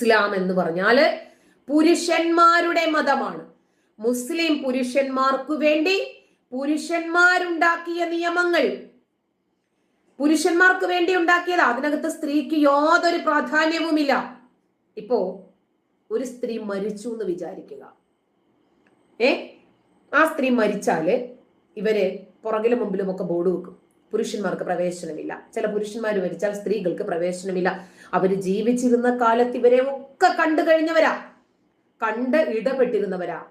ഇസ്ലാം എന്ന് പറഞ്ഞാൽ പുരുഷന്മാരുടെ മതമാണ്. മുസ്ലിം പുരുഷന്മാർക്കു വേണ്ടി പുരുഷന്മാരുണ്ടാക്കിയ നിയമങ്ങൾ. പുരുഷന്മാർക്ക് വേണ്ടി ഉണ്ടാക്കിയത്. അതിനകത്ത് സ്ത്രീക്ക് യാതൊരു പ്രാധാന്യവുമില്ല. ഇപ്പോ ഒരു സ്ത്രീ മരിച്ചു എന്ന് വിചാരിക്കുക. ഏ? ആ സ്ത്രീ മരിച്ചാൽ ഇവർ പുറകിലും മുമ്പിലും ഒക്കെ ബോർഡ് വെക്കും. പുരുഷന്മാർക്ക് പ്രവേശനമില്ല. ചില പുരുഷന്മാർ മരിച്ചാൽ സ്ത്രീകൾക്ക് പ്രവേശനമില്ല. അവർ ജീവിച്ചിരുന്ന കാലത്ത് ഇവരെ ഒക്കെ കണ്ടു കഴിഞ്ഞവരാ. കണ്ട് ഇടപെട്ടിരുന്നവരാ.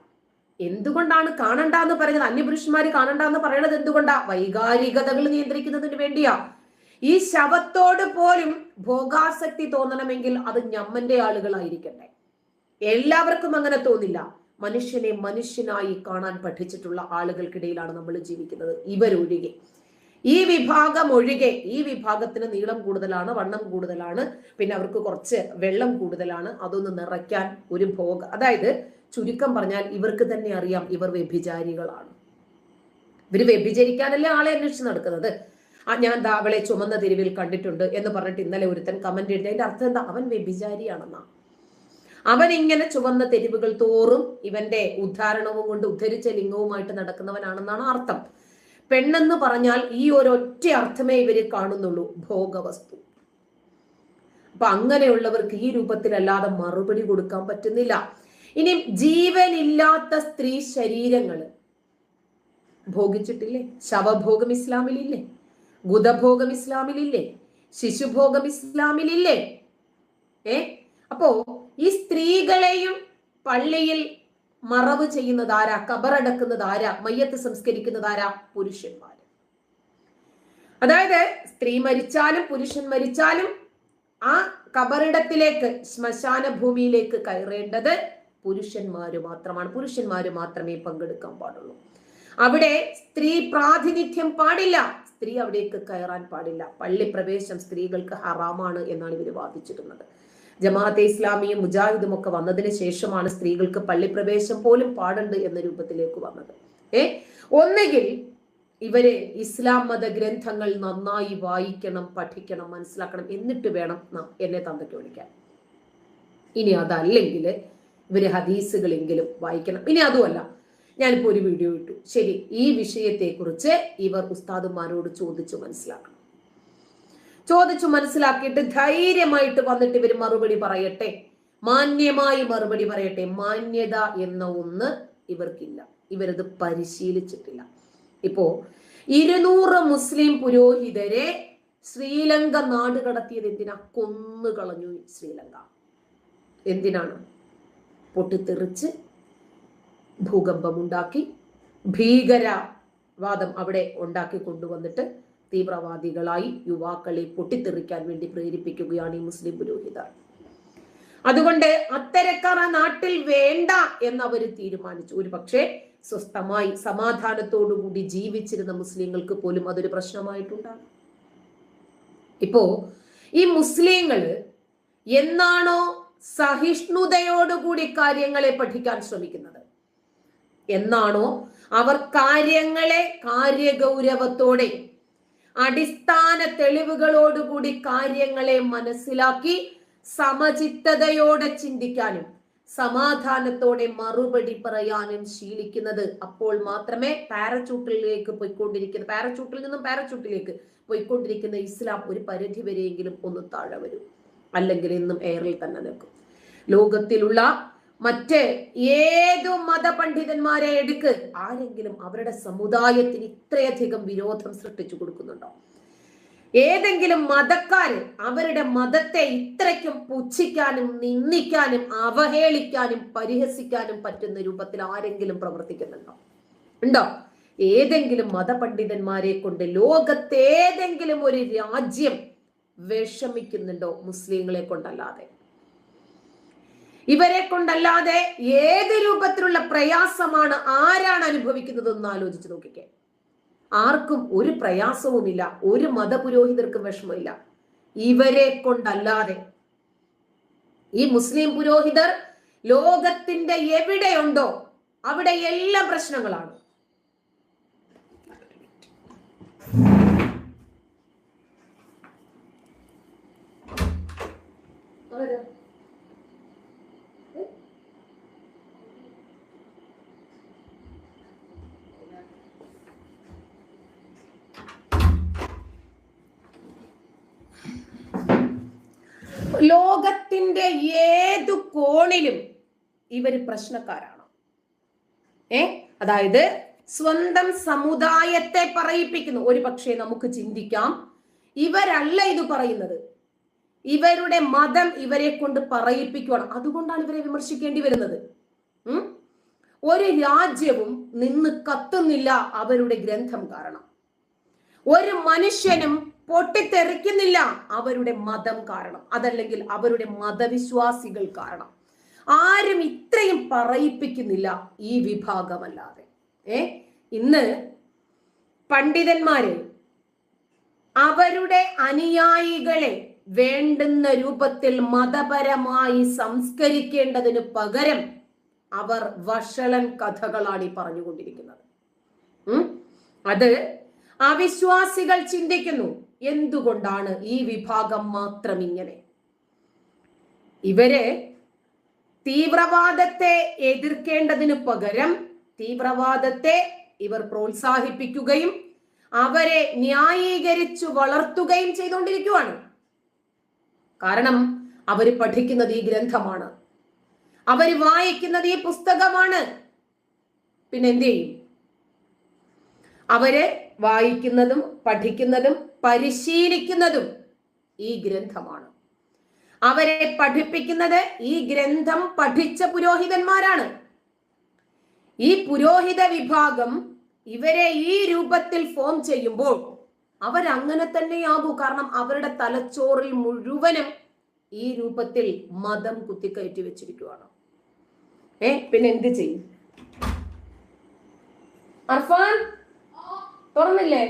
എന്തുകൊണ്ടാണ് കാണണ്ട എന്ന് പറയുന്നത്? അന്യപുരുഷന്മാര് കാണണ്ട എന്ന് പറയുന്നത് എന്തുകൊണ്ടാ? വൈകാരികതകൾ നിയന്ത്രിക്കുന്നതിന് വേണ്ടിയാ. ഈ ശവത്തോട് പോലും ഭോഗാസക്തി തോന്നണമെങ്കിൽ അത് ഞമ്മന്റെ ആളുകളായിരിക്കട്ടെ. എല്ലാവർക്കും അങ്ങനെ തോന്നില്ല. മനുഷ്യനെ മനുഷ്യനായി കാണാൻ പഠിച്ചിട്ടുള്ള ആളുകൾക്കിടയിലാണ് നമ്മൾ ജീവിക്കുന്നത്. ഇവരൊഴികെ. ഈ വിഭാഗം ഒഴികെ ഈ വിഭാഗത്തിന് നീളം കൂടുതലാണ് വണ്ണം കൂടുതലാണ് പിന്നെ അവർക്ക് കുറച്ച് വെള്ളം കൂടുതലാണ് അതൊന്ന് നിറയ്ക്കാൻ ഒരു ഭോഗ അതായത് ചുരുക്കം പറഞ്ഞാൽ ഇവർക്ക് തന്നെ അറിയാം ഇവർ വ്യഭിചാരികളാണ്. ഇവർ വ്യഭിചരിക്കാനല്ലേ ആളെ അന്വേഷിച്ച് നടക്കുന്നത്? ആ ഞാൻ ദാ അവളെ ചുമന്ന തെരുവിൽ കണ്ടിട്ടുണ്ട് എന്ന് പറഞ്ഞിട്ട് ഇന്നലെ ഒരുത്തൻ കമന്റ് എഴുതി അതിന്റെ അർത്ഥം എന്താ? അവൻ വ്യഭിചാരിയാണെന്നാ. അവൻ ഇങ്ങനെ ചുവന്ന തെരുവുകൾ തോറും ഇവന്റെ ഉദ്ധാരണവും കൊണ്ട് ഉദ്ധരിച്ച ലിംഗവുമായിട്ട് നടക്കുന്നവനാണെന്നാണ് അർത്ഥം. പെണ്ണെന്ന് പറഞ്ഞാൽ ഈ ഒരൊറ്റ അർത്ഥമേ ഇവർ കാണുന്നുള്ളൂ ഭോഗവസ്തു. അപ്പൊ അങ്ങനെയുള്ളവർക്ക് ഈ രൂപത്തിലല്ലാതെ മറുപടി കൊടുക്കാൻ പറ്റുന്നില്ല. ഇനി ജീവനില്ലാത്ത സ്ത്രീ ശരീരങ്ങൾ. ഭോഗിച്ചിട്ടില്ലേ? ശവഭോഗം ഇസ്ലാമിലില്ലേ? ഗുദഭോഗം ഇസ്ലാമിലില്ലേ? ശിശുഭോഗം ഇസ്ലാമിലില്ലേ? ഏ? അപ്പോ ഈ സ്ത്രീകളെയും പള്ളിയിൽ മറവ് ചെയ്യുന്നത് ആരാ? കബറടക്കുന്നത് ആരാ? മയ്യത്ത് സംസ്കരിക്കുന്നത് ആരാ? പുരുഷന്മാർ അതായത് സ്ത്രീ മരിച്ചാലും പുരുഷൻ മരിച്ചാലും ആ കബറിടത്തിലേക്ക് ശ്മശാന ഭൂമിയിലേക്ക് കയറേണ്ടത് പുരുഷന്മാര് മാത്രമാണ്. പുരുഷന്മാര് മാത്രമേ പങ്കെടുക്കാൻ പാടുള്ളൂ. അവിടെ സ്ത്രീ പ്രാതിനിധ്യം പാടില്ല. സ്ത്രീ അവിടേക്ക് കയറാൻ പാടില്ല. പള്ളി പ്രവേശം സ്ത്രീകൾക്ക് ഹറാമാണ് എന്നാണ് ഇവർ വാദിച്ചിരുന്നത് ജമാഅത്തെ ഇസ്ലാമിയും മുജാഹിദും ഒക്കെ വന്നതിന് ശേഷമാണ് സ്ത്രീകൾക്ക് പള്ളിപ്രവേശം പോലും പാടുണ്ട് എന്ന രൂപത്തിലേക്ക് വന്നത്. ഏ? ഒന്നുകിൽ ഇവരെ ഇസ്ലാം മത ഗ്രന്ഥങ്ങൾ നന്നായി വായിക്കണം പഠിക്കണം മനസ്സിലാക്കണം എന്നിട്ട് വേണം എന്നെ തന്തയ്ക്ക് വിളിക്കാൻ. ഇനി അതല്ലെങ്കിൽ ഇവർ ഹദീസുകളെങ്കിലും വായിക്കണം. ഇനി അതുമല്ല ഞാനിപ്പോ ഒരു വീഡിയോ ഇട്ടു. ശരി ഈ വിഷയത്തെക്കുറിച്ച് ഇവർ ഉസ്താദുമാരോട് ചോദിച്ചു മനസ്സിലാക്കണം. ചോദിച്ചു മനസ്സിലാക്കിയിട്ട് ധൈര്യമായിട്ട് വന്നിട്ട് ഇവർ മറുപടി പറയട്ടെ. മാന്യമായി മറുപടി പറയട്ടെ. മാന്യത എന്ന ഒന്ന് ഇവർക്കില്ല. ഇവരത് പരിശീലിച്ചിട്ടില്ല. ഇപ്പോ ഇരുന്നൂറ് മുസ്ലിം പുരോഹിതരെ ശ്രീലങ്ക നാട് കടത്തിയത് എന്തിനാ? കൊന്നു കളഞ്ഞു ശ്രീലങ്ക. എന്തിനാണ്? പൊട്ടിത്തെറിച്ച് ഭൂകമ്പമുണ്ടാക്കി ഭീകരവാദം അവിടെ ഉണ്ടാക്കി കൊണ്ടുവന്നിട്ട് തീവ്രവാദികളായി യുവാക്കളെ പൊട്ടിത്തെറിക്കാൻ വേണ്ടി പ്രേരിപ്പിക്കുകയാണ് ഈ മുസ്ലിം പുരോഹിതർ. അതുകൊണ്ട് അത്തരക്കാർ ആ നാട്ടിൽ വേണ്ട എന്നവർ തീരുമാനിച്ചു. ഒരു പക്ഷേ സ്വസ്ഥമായി സമാധാനത്തോടുകൂടി ജീവിച്ചിരുന്ന മുസ്ലിങ്ങൾക്ക് പോലും അതൊരു പ്രശ്നമായിട്ടുണ്ടാകും. ഇപ്പോ ഈ മുസ്ലിങ്ങൾ എന്നാണോ സഹിഷ്ണുതയോടുകൂടി കാര്യങ്ങളെ പഠിക്കാൻ ശ്രമിക്കുന്നത്? എന്നാണോ അവർ കാര്യങ്ങളെ കാര്യഗൗരവത്തോടെ അടിസ്ഥാന തെളിവുകളോടുകൂടി കാര്യങ്ങളെ മനസ്സിലാക്കി സമചിത്തതയോടെ ചിന്തിക്കാനും സമാധാനത്തോടെ മറുപടി പറയാനും ശീലിക്കുന്നത്. അപ്പോൾ മാത്രമേ പാരച്ചൂട്ടിലേക്ക് പോയിക്കൊണ്ടിരിക്കുന്ന പാരച്ചൂട്ടിൽ നിന്നും പാരച്ചൂട്ടിലേക്ക് പോയിക്കൊണ്ടിരിക്കുന്ന ഇസ്ലാം ഒരു പരിധി വരെയെങ്കിലും ഒന്ന് താഴെ വരും. അല്ലെങ്കിൽ ഇന്നും എയറിൽ തന്നെ നിൽക്കും. ലോകത്തിലുള്ള മറ്റ് ഏതു മതപണ്ഡിതന്മാരെ എടുക്ക് ആരെങ്കിലും അവരുടെ സമുദായത്തിന് ഇത്രയധികം വിരോധം സൃഷ്ടിച്ചു കൊടുക്കുന്നുണ്ടോ? ഏതെങ്കിലും മതക്കാര് അവരുടെ മതത്തെ ഇത്രയ്ക്കും പുച്ഛിക്കാനും നിന്ദിക്കാനും അവഹേളിക്കാനും പരിഹസിക്കാനും പറ്റുന്ന രൂപത്തിൽ ആരെങ്കിലും പ്രവർത്തിക്കുന്നുണ്ടോ? ഉണ്ടോ? ഏതെങ്കിലും മതപണ്ഡിതന്മാരെ കൊണ്ട് ലോകത്തേതെങ്കിലും ഒരു രാജ്യം വിഷമിക്കുന്നുണ്ടോ മുസ്ലിങ്ങളെ കൊണ്ടല്ലാതെ? ഇവരെ കൊണ്ടല്ലാതെ ഏത് രൂപത്തിലുള്ള പ്രയാസമാണ് ആരാണ് അനുഭവിക്കുന്നത് എന്ന് ആലോചിച്ച് നോക്കിക്കേ. ആർക്കും ഒരു പ്രയാസവുമില്ല ഒരു മതപുരോഹിതർക്കും വിഷമമില്ല. ഇവരെ കൊണ്ടല്ലാതെ. ഈ മുസ്ലിം പുരോഹിതർ ലോകത്തിന്റെ എവിടെയുണ്ടോ അവിടെ എല്ലാ പ്രശ്നങ്ങളാണ്. ലോകത്തിന്റെ ഏതു കോണിലും ഇവർ പ്രശ്നക്കാരാണ്. ഏ? അതായത് സ്വന്തം സമുദായത്തെ പറയിപ്പിക്കുന്നു. ഒരു പക്ഷേ നമുക്ക് ചിന്തിക്കാം ഇവരല്ല ഇത് പറയുന്നത്. ഇവരുടെ മതം ഇവരെ കൊണ്ട് പറയിപ്പിക്കുകയാണ് അതുകൊണ്ടാണ് ഇവരെ വിമർശിക്കേണ്ടി വരുന്നത്? ഒരു രാജ്യവും നിന്ന് കത്തുന്നില്ല അവരുടെ ഗ്രന്ഥം കാരണം. ഒരു മനുഷ്യനും പൊട്ടിത്തെറിക്കുന്നില്ല അവരുടെ മതം കാരണം അതല്ലെങ്കിൽ അവരുടെ മതവിശ്വാസികൾ കാരണം. ആരും ഇത്രയും പറയിപ്പിക്കുന്നില്ല ഈ വിഭാഗമല്ലാതെ. ഏ? ഇന്ന് പണ്ഡിതന്മാര് അവരുടെ അനുയായികളെ വേണ്ടുന്ന രൂപത്തിൽ മതപരമായി സംസ്കരിക്കേണ്ടതിന് പകരം അവർ വഷളൻ കഥകളാണ് ഈ പറഞ്ഞുകൊണ്ടിരിക്കുന്നത്. അത് അവിശ്വാസികൾ ചിന്തിക്കുന്നു. എന്തുകൊണ്ടാണ് ഈ വിഭാഗം മാത്രം ഇങ്ങനെ ഇവരെ തീവ്രവാദത്തെ എതിർക്കേണ്ടതിന് പകരം തീവ്രവാദത്തെ ഇവർ പ്രോത്സാഹിപ്പിക്കുകയും അവരെ ന്യായീകരിച്ചു വളർത്തുകയും ചെയ്തുകൊണ്ടിരിക്കുകയാണ് കാരണം അവർ പഠിക്കുന്നത് ഈ ഗ്രന്ഥമാണ്. അവർ വായിക്കുന്നത് ഈ പുസ്തകമാണ്. പിന്നെ എന്ത് ചെയ്യും? അവർ വായിക്കുന്നതും പഠിക്കുന്നതും പരിശീലിക്കുന്നതും ഈ ഗ്രന്ഥമാണ്. അവരെ പഠിപ്പിക്കുന്നത് ഈ ഗ്രന്ഥം പഠിച്ച പുരോഹിതന്മാരാണ്. ഈ പുരോഹിത വിഭാഗം ഇവരെ ഈ രൂപത്തിൽ ഫോം ചെയ്യുമ്പോൾ അവരങ്ങനെ തന്നെയാകൂ. കാരണം അവരുടെ തലച്ചോറിൽ മുഴുവനും ഈ രൂപത്തിൽ മതം കുത്തിക്കയറ്റി വെച്ചിരിക്കുവാണ്. ഏ പിന്നെ എന്ത് ചെയ്യും? അർഫാൻ തുറന്നില്ലേ?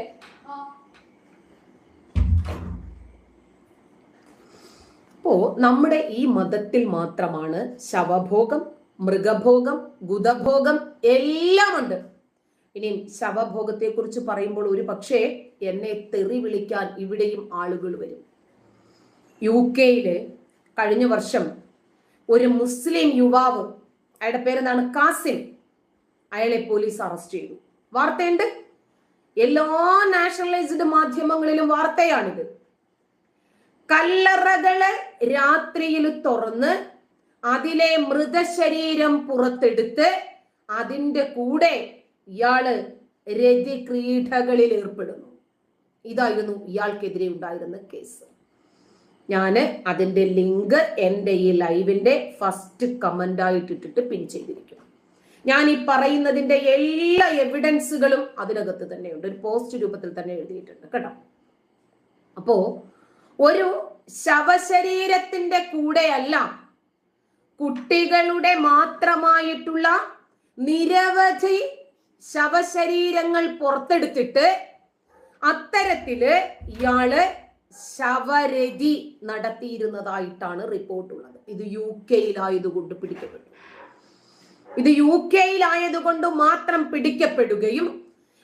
അപ്പോ നമ്മുടെ ഈ മതത്തിൽ മാത്രമാണ് ശവഭോഗം മൃഗഭോഗം ഗുദഭോഗം എല്ലാം ഉണ്ട്. ഇനിയും ശവഭോഗത്തെ കുറിച്ച് പറയുമ്പോൾ ഒരു പക്ഷേ എന്നെ തെറി വിളിക്കാൻ ഇവിടെയും ആളുകൾ വരും. യു കെയിൽ കഴിഞ്ഞ വർഷം ഒരു മുസ്ലിം യുവാവ് അയാളുടെ പേരെന്താണ്? കാസിം അയാളെ പോലീസ് അറസ്റ്റ് ചെയ്തു. വാർത്തയുണ്ട്? എല്ലാ നാഷണലൈസ്ഡ് മാധ്യമങ്ങളിലും വാർത്തയാണിത്. കല്ലറകൾ രാത്രിയിൽ തുറന്ന് അതിലെ മൃതശരീരം പുറത്തെടുത്ത് അതിന്റെ കൂടെ ഇയാൾ രതിക്രീഡകളിൽ ഏർപ്പെടുന്നു. ഇതായിരുന്നു ഇയാൾക്കെതിരെ ഉണ്ടായിരുന്ന കേസ്. ഞാൻ അതിന്റെ ലിങ്ക് എന്റെ ഈ ലൈവിന്റെ ഫസ്റ്റ് കമന്റ് ആയിട്ട് ഇട്ടിട്ട് പിൻ ചെയ്തിരിക്കുന്നു. ഞാൻ ഈ പറയുന്നതിന്റെ എല്ലാ എവിഡൻസുകളും അതിനകത്ത് തന്നെയുണ്ട്. ഒരു പോസ്റ്റ് രൂപത്തിൽ തന്നെ എഴുതിയിട്ടുണ്ട് കേട്ടോ. അപ്പോ ഒരു ശവശരീരത്തിന്റെ കൂടെയല്ല കുട്ടികളുടെ മാത്രമായിട്ടുള്ള നിരവധി ശവശരീരങ്ങൾ പുറത്തെടുത്തിട്ട് അത്തരത്തിൽ ഇയാൾ ശവരതി നടത്തിയിരുന്നതായിട്ടാണ് റിപ്പോർട്ടുള്ളത്. ഇത് യു കെയിലായതുകൊണ്ട് പിടിക്കപ്പെട്ടു. ഇത് യു കെയിലായതുകൊണ്ട് മാത്രം പിടിക്കപ്പെടുകയും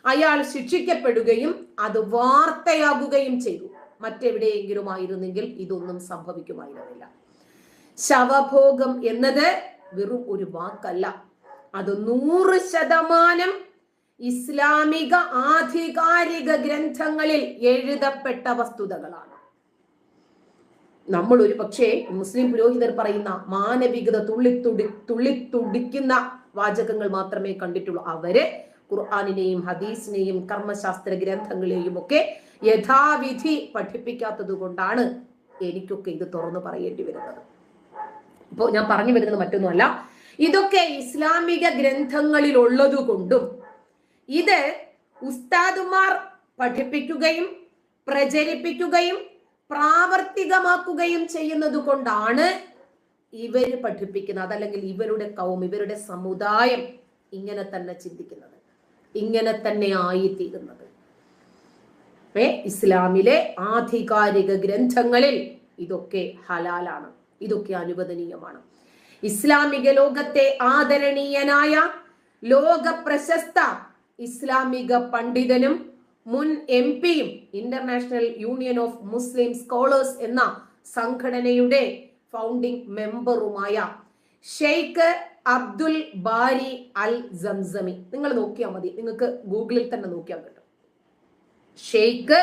അയാൾ ശിക്ഷിക്കപ്പെടുകയും അത് വാർത്തയാകുകയും ചെയ്തു. മറ്റെവിടെയെങ്കിലും ആയിരുന്നെങ്കിൽ ഇതൊന്നും സംഭവിക്കുമായിരുന്നില്ല. ശവഭോഗം എന്നത് വെറും ഒരു വാക്കല്ല. അത് നൂറ് ശതമാനം ഇസ്ലാമിക ആധികാരിക ഗ്രന്ഥങ്ങളിൽ എഴുതപ്പെട്ട വസ്തുതകളാണ്. നമ്മൾ ഒരു പക്ഷേ മുസ്ലിം പുരോഹിതർ പറയുന്ന മാനവികത തുള്ളിത്തുടി തുള്ളിത്തുടിക്കുന്ന വാചകങ്ങൾ മാത്രമേ കണ്ടിട്ടുള്ളൂ. അവർ ഖുർആാനിനെയും ഹദീസിനെയും കർമ്മശാസ്ത്ര ഗ്രന്ഥങ്ങളെയും ഒക്കെ യഥാവിധി പഠിപ്പിക്കാത്തത് കൊണ്ടാണ് എനിക്കൊക്കെ ഇത് തുറന്നു പറയേണ്ടി വരുന്നത്. ഇപ്പോൾ ഞാൻ പറഞ്ഞു വരുന്നത് മറ്റൊന്നുമല്ല. ഇതൊക്കെ ഇസ്ലാമിക ഗ്രന്ഥങ്ങളിൽ ഉള്ളതുകൊണ്ടും ഇത് ഉസ്താദുമാർ പഠിപ്പിക്കുകയും പ്രചരിപ്പിക്കുകയും പ്രാവർത്തികമാക്കുകയും ചെയ്യുന്നത് കൊണ്ടാണ് ഇവർ പഠിപ്പിക്കുന്നത്. അതല്ലെങ്കിൽ ഇവരുടെ കൗം ഇവരുടെ സമുദായം ഇങ്ങനെ തന്നെ ചിന്തിക്കുന്നത്. ഇങ്ങനെ തന്നെ ആയിത്തീരുന്നത്. ഇസ്ലാമിലെ ആധികാരിക ഗ്രന്ഥങ്ങളിൽ ഇതൊക്കെ ഹലാലാണ്. ഇതൊക്കെ അനുവദനീയമാണ്. ഇസ്ലാമിക ലോകത്തെ ആദരണീയനായ ലോക പ്രശസ്ത ഇസ്ലാമിക പണ്ഡിതനും മുൻ എം പിയും international union of Muslim scholars എന്ന സംഘടനയുടെ founding മെമ്പറുമായ Sheikh Abdul Bari Al Zamzami നിങ്ങൾ നോക്കിയാൽ മതി. നിങ്ങൾക്ക് ഗൂഗിളിൽ തന്നെ നോക്കിയാൽ കിട്ടും. ഷെയ്ഖ്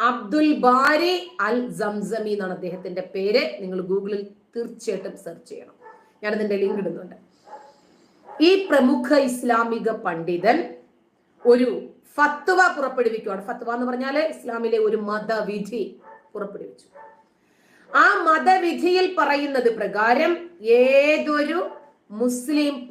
അബ്ദുൽ ബാരി അൽ സംസമി എന്നാണ് അദ്ദേഹത്തിന്റെ പേര്. നിങ്ങൾ ഗൂഗിളിൽ തീർച്ചയായിട്ടും സെർച്ച് ചെയ്യണം. ഞാൻ അതിന്റെ ലിങ്ക് ഇടുന്നുണ്ട്. ഈ പ്രമുഖ ഇസ്ലാമിക പണ്ഡിതൻ ഒരു ഫത്വ പുറപ്പെടുവിക്കുകയാണ് ഫത്വ എന്ന് പറഞ്ഞാൽ ഇസ്ലാമിലെ ഒരു മതവിധി പുറപ്പെടുവിച്ചു. ആ മതവിധിയിൽ പറയുന്നത് പ്രകാരം ഏതൊരു മുസ്ലിം